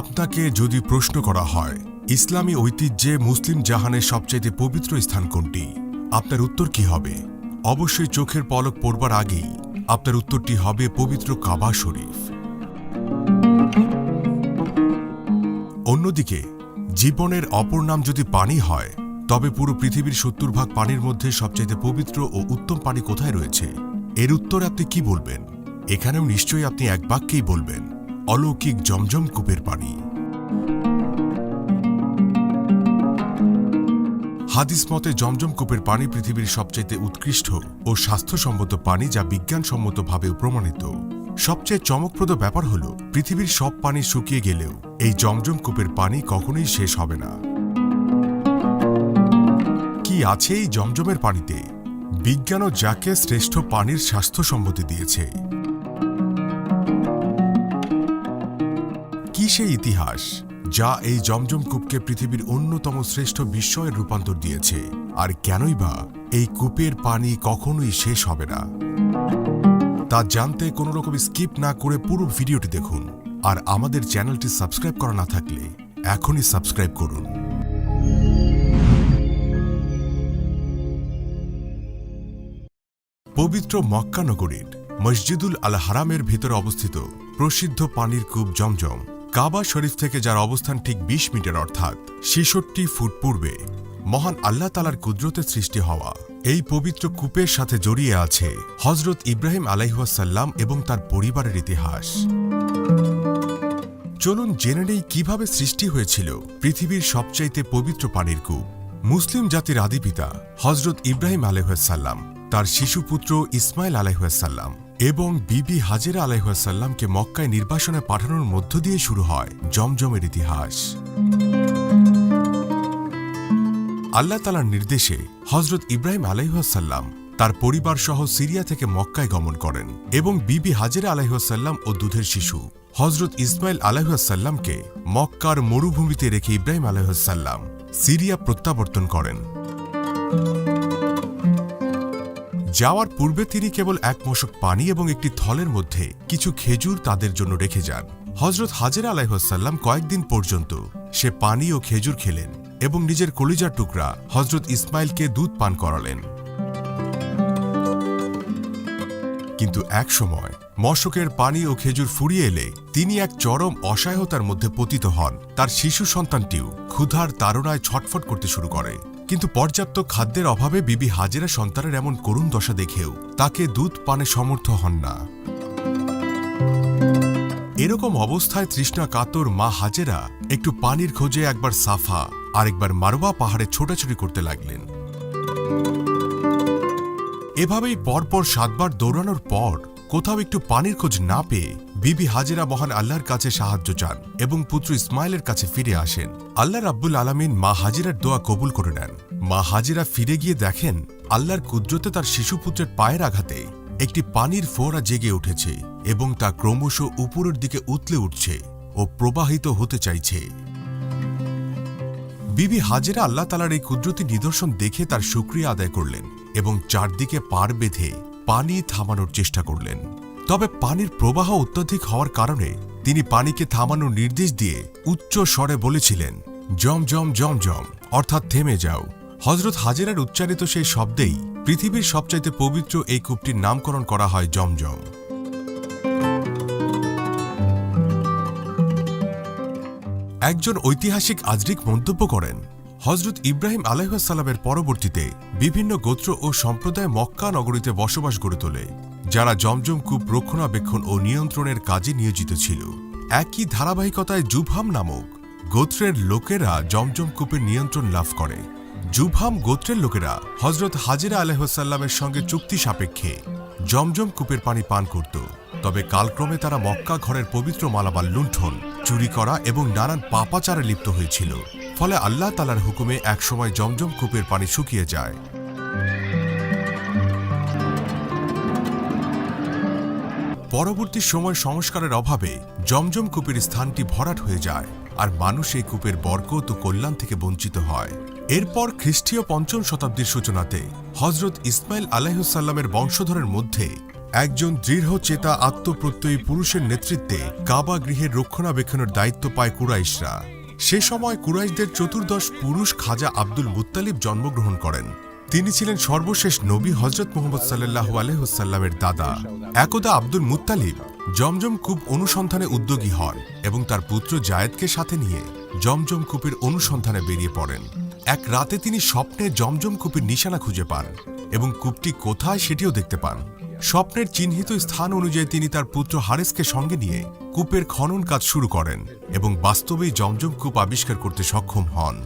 আপনাকে যদি প্রশ্ন করা হয়, ইসলামী ঐতিহ্যে মুসলিম জাহানের সবচাইতে পবিত্র স্থান কোনটি? আপনার উত্তর কি হবে? অবশ্যই চোখের পলক পড়বার আগেই আপনার উত্তরটি হবে পবিত্র কাবা শরীফ। অন্যদিকে, জীবনের অপর নাম যদি পানি হয়, তবে পুরো পৃথিবীর সত্তর ভাগ পানির মধ্যে সবচাইতে পবিত্র ও উত্তম পানি কোথায় রয়েছে? এর উত্তরে আপনি কি বলবেন? এখানেও নিশ্চয়ই আপনি এক বাক্যেই বলবেন। অলৌকিক জমজম কূপের পানি। হাদিস মতে, জমজম কূপের পানি পৃথিবীর সবচেয়ে উৎকৃষ্ট ও স্বাস্থ্যসম্মত পানি যা বিজ্ঞানসম্মতভাবেও প্রমাণিত। সবচেয়ে চমকপ্রদ ব্যাপার হল, পৃথিবীর সব পানি শুকিয়ে গেলেও এই জমজম কূপের পানি কখনোই শেষ হবে না। কি আছে এই জমজমের পানিতে? বিজ্ঞানও যাকে শ্রেষ্ঠ পানির স্বাস্থ্যসম্মতি দিয়েছে। কি সেই ইতিহাস যা এই জমজম কূপকে পৃথিবীর অন্যতম শ্রেষ্ঠ বিস্ময়ের রূপান্তর দিয়েছে? আর কেনই বা এই কূপের পানি কখনোই শেষ হবে না? তা জানতে কোনো রকম স্কিপ না করে পুরো ভিডিওটি দেখুন। আর আমাদের চ্যানেলটি সাবস্ক্রাইব করা না থাকলে এখনই সাবস্ক্রাইব করুন। পবিত্র মক্কা নগরীর মসজিদুল আল হারামের ভিতরে অবস্থিত প্রসিদ্ধ পানির কূপ জমজম। কাবা শরীফ থেকে যার অবস্থান ঠিক ২০ মিটার অর্থাৎ ছেষট্টি ফুট পূর্বে, মহান আল্লাহ তালার কুদরতের সৃষ্টি হওয়া। এই পবিত্র কূপের সাথে জড়িয়ে আছে হজরত ইব্রাহিম আলাইহাসাল্লাম এবং তার পরিবারের ইতিহাস। চলুন জেনে নেই কীভাবে সৃষ্টি হয়েছিল পৃথিবীর সবচাইতে পবিত্র পানির কূপ। মুসলিম জাতির আদিপিতা হজরত ইব্রাহিম আলহাসাল্লাম তার শিশুপুত্র ইসমাইল আলাইহাসাল্লাম এবং বিবি হাজেরা আলাইহাসাল্লামকে মক্কায় নির্বাসনে পাঠানোর মধ্য দিয়ে শুরু হয় জমজমের ইতিহাস। আল্লাহ তালার নির্দেশে হজরত ইব্রাহিম আলাইহাসাল্লাম তার পরিবার সহ সিরিয়া থেকে মক্কায় গমন করেন এবং বিবি হাজেরা আলাইহাসাল্লাম ও দুধের শিশু হজরত ইসমাইল আলাইহাসাল্লামকে মক্কার মরুভূমিতে রেখে ইব্রাহিম আলাইহাসাল্লাম সিরিয়া প্রত্যাবর্তন করেন। যাওয়ার পূর্বে তিনি কেবল এক মশক পানি এবং একটি থলের মধ্যে কিছু খেজুর তাদের জন্য রেখে যান। হজরত হাজের আলাইহাল্লাম কয়েকদিন পর্যন্ত সে পানি ও খেজুর খেলেন এবং নিজের কলিজার টুকরা হজরত ইসমাইলকে দুধ পান করালেন। কিন্তু এক সময় মশকের পানি ও খেজুর ফুরিয়ে এলে তিনি এক চরম অসহায়তার মধ্যে পতিত হন। তার শিশু সন্তানটিও ক্ষুধার তাড়নায় ছটফট করতে শুরু করে। কিন্তু পর্যাপ্ত খাদ্যের অভাবে বিবি হাজেরা সন্তানের এমন করুণ দশা দেখেও তাকে দুধ পানে সমর্থ হন না। এরকম অবস্থায় তৃষ্ণা কাতর মা হাজেরা একটু পানির খোঁজে একবার সাফা, আরেকবার মারওয়া পাহাড়ে ছোটাছুটি করতে লাগলেন। এভাবেই পরপর সাতবার দৌড়ানোর পর কোথাও একটু পানির খোঁজ না পেয়ে বিবি হাজেরা মহান আল্লাহর কাছে সাহায্য চান এবং পুত্র ইসমাইলের কাছে ফিরে আসেন। আল্লাহ রাব্বুল আলমিন মা হাজিরার দোয়া কবুল করে নেন। মা হাজিরা ফিরে গিয়ে দেখেন আল্লাহর কুদরতে তার শিশুপুত্রের পায়ের আঘাতে একটি পানির ফোয়ারা জেগে উঠেছে এবং তা ক্রমশ উপরের দিকে উতলে উঠছে ও প্রবাহিত হতে চাইছে। বিবি হাজেরা আল্লাহ তালার এই কুদরতি নিদর্শন দেখে তার সুক্রিয়া আদায় করলেন এবং চারদিকে পার বেঁধে পানি থামানোর চেষ্টা করলেন। তবে পানির প্রবাহ অত্যধিক হওয়ার কারণে তিনি পানিকে থামানোর নির্দেশ দিয়ে উচ্চ স্বরে বলেছিলেন, জম জম জম জম, অর্থাৎ থেমে যাও। হজরত হাজেরার উচ্চারিত সেই শব্দেই পৃথিবীর সবচাইতে পবিত্র এই কূপটির নামকরণ করা হয় জমজম একজন ঐতিহাসিক আজরিক মন্তব্য করেন হজরত ইব্রাহিম আলাইসাল্লামের পরবর্তীতে বিভিন্ন গোত্র ও সম্প্রদায় মক্কা নগরীতে বসবাস গড়ে তোলে, যারা জমজম কূপ রক্ষণাবেক্ষণ ও নিয়ন্ত্রণের কাজে নিয়োজিত ছিল। একই ধারাবাহিকতায় জুভাম নামক গোত্রের লোকেরা জমজম কূপের নিয়ন্ত্রণ লাভ করে। জুভাম গোত্রের লোকেরা হজরত হাজিরা আলহ্লামের সঙ্গে চুক্তি সাপেক্ষে জমজম কূপের পানি পান করত। তবে কালক্রমে তারা মক্কা ঘরের পবিত্র মালামাল লুণ্ঠন, চুরি করা এবং নানান পাপাচারে লিপ্ত হয়েছিল। ফলে আল্লাহ তালার হুকুমে একসময় জমজম কূপের পানি শুকিয়ে যায়। পরবর্তী সময় সংস্কারের অভাবে জমজম কূপের স্থানটি ভরাট হয়ে যায় আর মানুষ এই কূপের বরকত ও কল্যাণ থেকে বঞ্চিত হয়। এরপর খ্রিস্টীয় পঞ্চম শতাব্দীর সূচনাতে হজরত ইসমাইল আলাইহুসাল্লামের বংশধরের মধ্যে একজন দৃঢ় চেতা আত্মপ্রত্যয়ী পুরুষের নেতৃত্বে কাবা গৃহের রক্ষণাবেক্ষণের দায়িত্ব পায় কুরাইশরা। সে সময় কুরাইশদের চতুর্দশ পুরুষ খাজা আব্দুল মুত্তালিব জন্মগ্রহণ করেন। তিনি ছিলেন সর্বশেষ নবী হজরত মোহাম্মদ সাল্লাহ আলহ্লামের দাদা। একদা আব্দুল মুত্তালিব জমজম কূপ অনুসন্ধানে উদ্যোগী হন এবং তার পুত্র জায়েদকে সাথে নিয়ে জমজম কূপের অনুসন্ধানে বেরিয়ে পড়েন। এক রাতে তিনি স্বপ্নে জমজম কূপের নিশানা খুঁজে পান এবং কূপটি কোথায় সেটিও দেখতে পান। স্বপ্নের চিহ্নিত স্থান অনুযায়ী তিনি তার পুত্র হারেসকে সঙ্গে নিয়ে কূপের খনন কাজ শুরু করেন এবং বাস্তবেই জমজম কূপ আবিষ্কার করতে সক্ষম হন।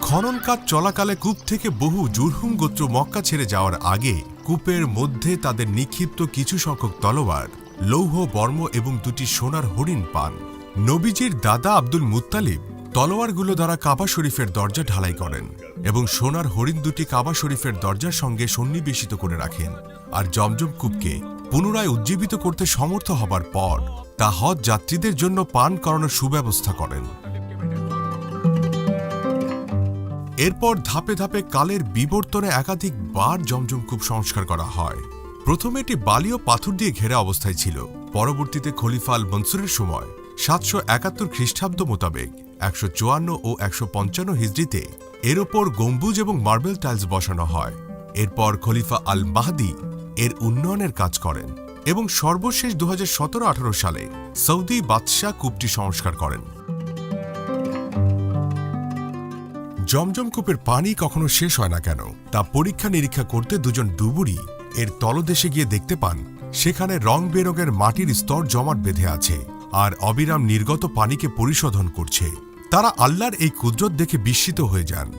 খনন কাজ চলাকালে কূপ থেকে বহু জুরহুম গোত্র মক্কা ছেড়ে যাওয়ার আগে কূপের মধ্যে তাদের নিক্ষিপ্ত কিছু সংখ্যক তলোয়ার, লৌহ, বর্ম এবং দুটি সোনার হরিণ পান। নবীজির দাদা আব্দুল মুতালিব তলোয়ারগুলো দ্বারা কাবা শরীফের দরজা ঢালাই করেন এবং সোনার হরিণ দুটি কাবা শরীফের দরজার সঙ্গে সন্নিবেশিত করে রাখেন। আর জমজম কূপকে পুনরায় উজ্জীবিত করতে সমর্থ হবার পর তা হজ যাত্রীদের জন্য পান করানোর সুব্যবস্থা করেন। এরপর ধাপে ধাপে কালের বিবর্তনে একাধিক বার জমজম কূপ সংস্কার করা হয়। প্রথমে এটি বালি ও পাথর দিয়ে ঘেরা অবস্থায় ছিল। পরবর্তীতে খলিফা আল মনসুরের সময় সাতশো একাত্তর খ্রিস্টাব্দ মোতাবেক একশো চুয়ান্ন ও একশো পঞ্চান্ন হিজড়িতে এর ওপর গম্বুজ এবং মার্বেল টাইলস বসানো হয়। এরপর খলিফা আল মাহদি এর উন্নয়নের কাজ করেন এবং সর্বশেষ দু হাজার সালে সৌদি বাদশাহ কূপটি সংস্কার করেন। জমজম কূপের পানি কখনো শেষ হয় না কেন? তা পরীক্ষা নিরীক্ষা করতে দুজন ডুবুরি এর তলদেশে গিয়ে দেখতে পান, সেখানে রং বেরঙের মাটির স্তর জমাট বেঁধে আছে আর অবিরাম নির্গত পানিকে পরিশোধন করছে। তারা আল্লাহর এই কুদরত দেখে বিস্মিত হয়ে যান।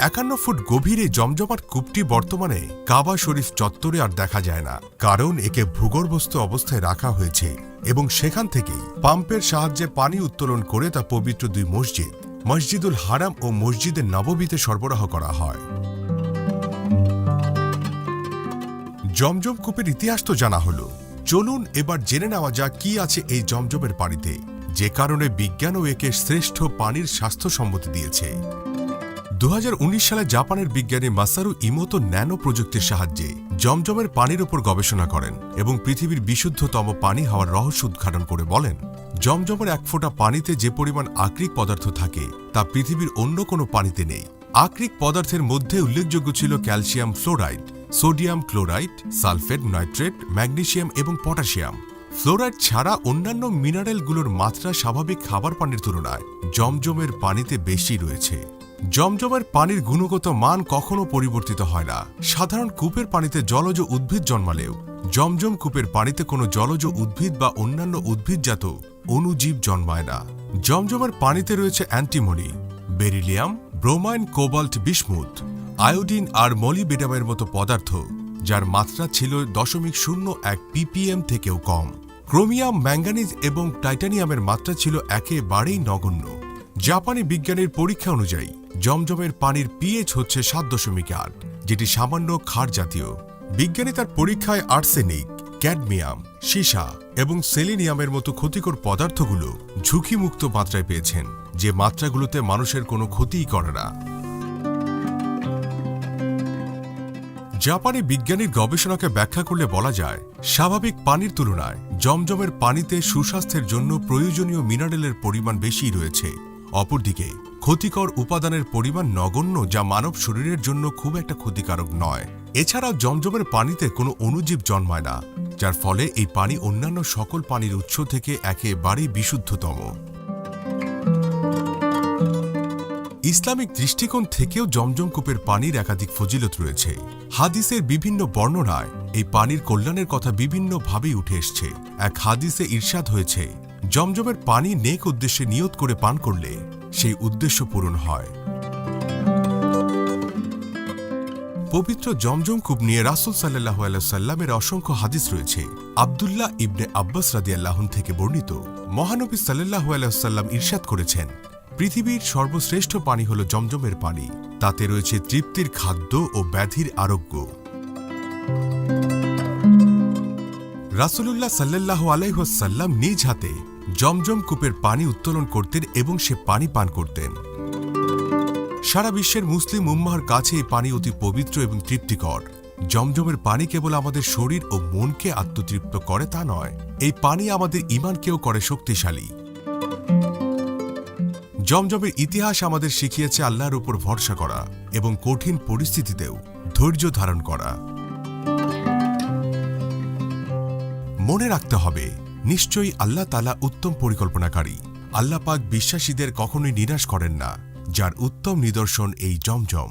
একান্ন ফুট গভীর জমজমাট কূপটি বর্তমানে কাবা শরীফ চত্বরে আর দেখা যায় না। কারণ একে ভূগর্ভস্থ অবস্থায় রাখা হয়েছে এবং সেখান থেকেই পাম্পের সাহায্যে পানি উত্তোলন করে তা পবিত্র দুই মসজিদ, মসজিদুল হারাম ও মসজিদের নববীতে সরবরাহ করা হয়। জমজম কূপের ইতিহাস তো জানা হলো। চলুন এবার জেনে নেওয়া যাক কি আছে এই জমজমের পানিতে। যে কারণে বিজ্ঞানও একে শ্রেষ্ঠ পানির স্বাস্থ্য সম্মতি দিয়েছে। দু হাজার উনিশ সালে জাপানের বিজ্ঞানী মাসারু ইমোতো ন্যানো প্রযুক্তির সাহায্যে জমজমের পানির উপর গবেষণা করেন এবং পৃথিবীর বিশুদ্ধতম পানি হওয়ার রহস্য উদ্ঘাটন করে বলেন, জমজমের এক ফোঁটা পানিতে যে পরিমাণ আকরিক পদার্থ থাকে, তা পৃথিবীর অন্য কোনো পানিতে নেই। আকরিক পদার্থের মধ্যে উল্লেখযোগ্য ছিল calcium fluoride sodium chloride, sulphate, nitrate magnesium এবং পটাশিয়াম। ফ্লোরাইড ছাড়া অন্যান্য মিনারেলগুলোর মাত্রা স্বাভাবিক খাবার পানির তুলনায় জমজমের পানিতে বেশি রয়েছে। জমজমের পানির গুণগত মান কখনো পরিবর্তিত হয় না। সাধারণ কূপের পানিতে জলজ উদ্ভিদ জন্মালেও, জমজম কূপের পানিতে কোনো জলজ উদ্ভিদ বা অন্যান্য উদ্ভিদজাত অণুজীব জন্মায় না। জমজমের পানিতে রয়েছে antimony, beryllium bromine cobalt bismuth iodine আর মলিবেডামের মতো পদার্থ, যার মাত্রা ছিল দশমিক শূন্য এক পিপিএম থেকেও কম। ক্রোমিয়াম, ম্যাঙ্গানিজ এবং টাইটানিয়ামের মাত্রা ছিল একেবারেই নগণ্য। জাপানি বিজ্ঞানীর পরীক্ষা অনুযায়ী, জমজমের পানির পিএইচ হচ্ছে সাত দশমিক আট, যেটি সামান্য ক্ষার জাতীয়। বিজ্ঞানী তার পরীক্ষায় আর্সেনিক, ক্যাডমিয়াম, সীসা এবং সেলিনিয়ামের মতো ক্ষতিকর পদার্থগুলো ঝুঁকিমুক্ত মাত্রায় পেয়েছেন। যে মাত্রাগুলোতে মানুষের কোনো ক্ষতিই করে না। জাপানি বিজ্ঞানীর গবেষণাকে ব্যাখ্যা করলে বলা যায়, স্বাভাবিক পানির তুলনায় জমজমের পানিতে সুস্বাস্থ্যের জন্য প্রয়োজনীয় মিনারেলের পরিমাণ বেশি রয়েছে। অপরদিকে, ক্ষতিকর উপাদানের পরিমাণ নগণ্য যা মানব শরীরের জন্য খুব একটা ক্ষতিকারক নয়। এছাড়াও জমজমের পানিতে কোনো অণুজীব জন্মায় না, যার ফলে এই পানি অন্যান্য সকল পানির উৎস থেকে একেবারেই বিশুদ্ধতম। ইসলামিক দৃষ্টিকোণ থেকেও জমজম কূপের পানির একাধিক ফজিলত রয়েছে। হাদিসের বিভিন্ন বর্ণনায় এই পানির কল্যাণের কথা বিভিন্নভাবেই উঠে এসছে। এক হাদিসে ঈর্ষাদ হয়েছে, জমজমের পানি নেক উদ্দেশ্যে নিয়ত করে পান করলে সেই উদ্দেশ্য পূরণ হয়। পবিত্র জমজম কূপ নিয়ে রাসুল সাল্লাহ সাল্লামের অসংখ্য হাদিস রয়েছে। আবদুল্লাহ ইবনে আব্বাস রাদি আল্লাহন থেকে বর্ণিত। মহানবী সাল্লাহ সাল্লাম ঈর্ষাদ করেছেন পৃথিবীর সর্বশ্রেষ্ঠ পানি হল জমজমের পানি। তাতে রয়েছে তৃপ্তির খাদ্য ও ব্যাধির আরোগ্য। রাসুলুল্লাহ সাল্লাহ আলাইসাল্লাম নিজ হাতে জমজম কূপের পানি উত্তোলন করতেন এবং সে পানি পান করতেন। সারা বিশ্বের মুসলিম উম্মাহর কাছে এই পানি অতি পবিত্র এবং তৃপ্তিকর। জমজমের পানি কেবল আমাদের শরীর ও মনকে আত্মতৃপ্ত করে তা নয়, এই পানি আমাদের ইমানকেও করে শক্তিশালী। জমজমের ইতিহাস আমাদের শিখিয়েছে আল্লাহর উপর ভরসা করা এবং কঠিন পরিস্থিতিতেও ধৈর্য ধারণ করা। মনে রাখতে হবে, নিশ্চয়ই আল্লাহ তালা উত্তম পরিকল্পনাকারী। আল্লাপাক বিশ্বাসীদের কখনোই নিরাশ করেন না, যার উত্তম নিদর্শন এই জমজম।